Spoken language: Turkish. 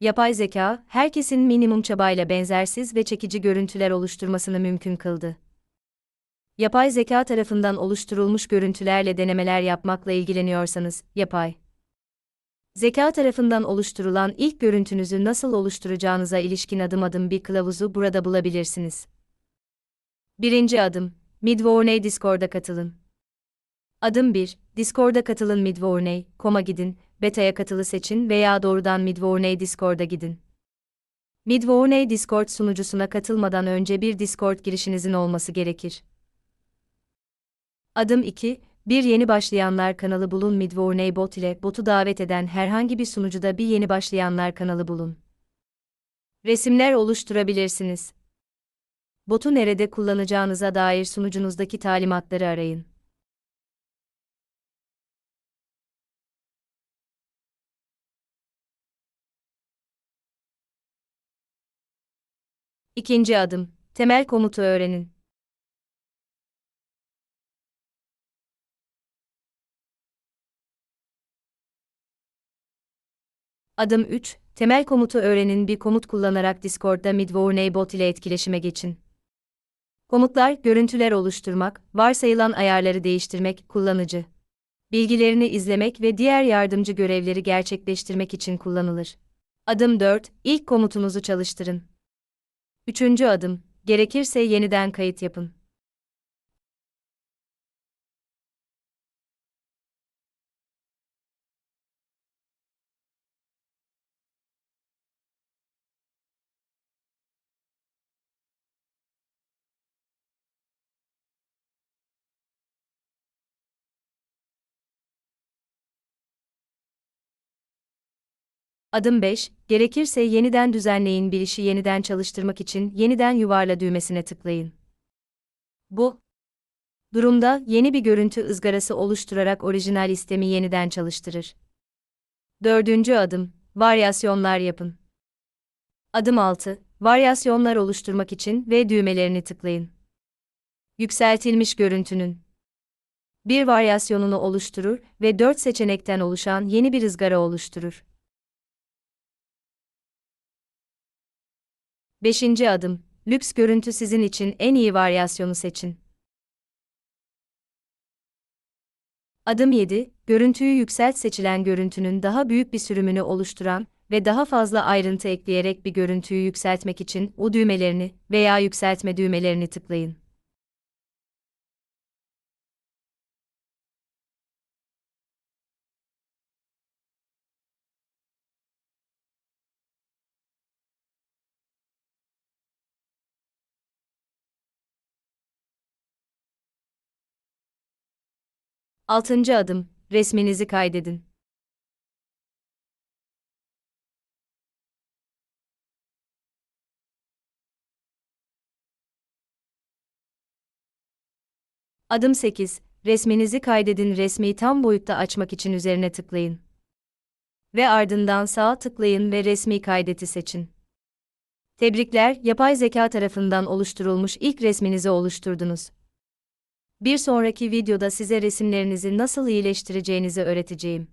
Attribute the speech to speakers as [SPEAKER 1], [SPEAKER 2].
[SPEAKER 1] Yapay zeka, herkesin minimum çabayla benzersiz ve çekici görüntüler oluşturmasını mümkün kıldı. Yapay zeka tarafından oluşturulmuş görüntülerle denemeler yapmakla ilgileniyorsanız, yapay zeka tarafından oluşturulan ilk görüntünüzü nasıl oluşturacağınıza ilişkin adım adım bir kılavuzu burada bulabilirsiniz. Birinci adım, Midjourney Discord'a katılın. Adım 1, Discord'a katılın Midjourney, koma gidin, beta'ya katılı seçin veya doğrudan Midjourney Discord'a gidin. Midjourney Discord sunucusuna katılmadan önce bir Discord girişinizin olması gerekir. Adım 2, bir yeni başlayanlar kanalı bulun Midjourney bot ile botu davet eden herhangi bir sunucuda bir yeni başlayanlar kanalı bulun. Resimler oluşturabilirsiniz. Botu nerede kullanacağınıza dair sunucunuzdaki talimatları arayın. İkinci adım, temel komutu öğrenin. Adım 3, temel komutu öğrenin bir komut kullanarak Discord'da Midjourney bot ile etkileşime geçin. Komutlar, görüntüler oluşturmak, varsayılan ayarları değiştirmek, kullanıcı bilgilerini izlemek ve diğer yardımcı görevleri gerçekleştirmek için kullanılır. Adım 4, ilk komutunuzu çalıştırın. Üçüncü adım, gerekirse yeniden kayıt yapın. Adım 5, gerekirse yeniden düzenleyin bir işi yeniden çalıştırmak için yeniden yuvarla düğmesine tıklayın. Bu durumda yeni bir görüntü ızgarası oluşturarak orijinal istemi yeniden çalıştırır. Dördüncü adım, varyasyonlar yapın. Adım 6, varyasyonlar oluşturmak için ve düğmelerini tıklayın. Yükseltilmiş görüntünün bir varyasyonunu oluşturur ve dört seçenekten oluşan yeni bir ızgara oluşturur. Beşinci adım, lüks görüntü sizin için en iyi varyasyonu seçin. Adım 7, görüntüyü yükselt seçilen görüntünün daha büyük bir sürümünü oluşturan ve daha fazla ayrıntı ekleyerek bir görüntüyü yükseltmek için o düğmelerini veya yükseltme düğmelerini tıklayın. Altıncı adım, resminizi kaydedin. Adım 8, resminizi kaydedin resmi tam boyutta açmak için üzerine tıklayın. Ve ardından sağ tıklayın ve resmi kaydeti seçin. Tebrikler, yapay zeka tarafından oluşturulmuş ilk resminizi oluşturdunuz. Bir sonraki videoda size resimlerinizi nasıl iyileştireceğinizi öğreteceğim.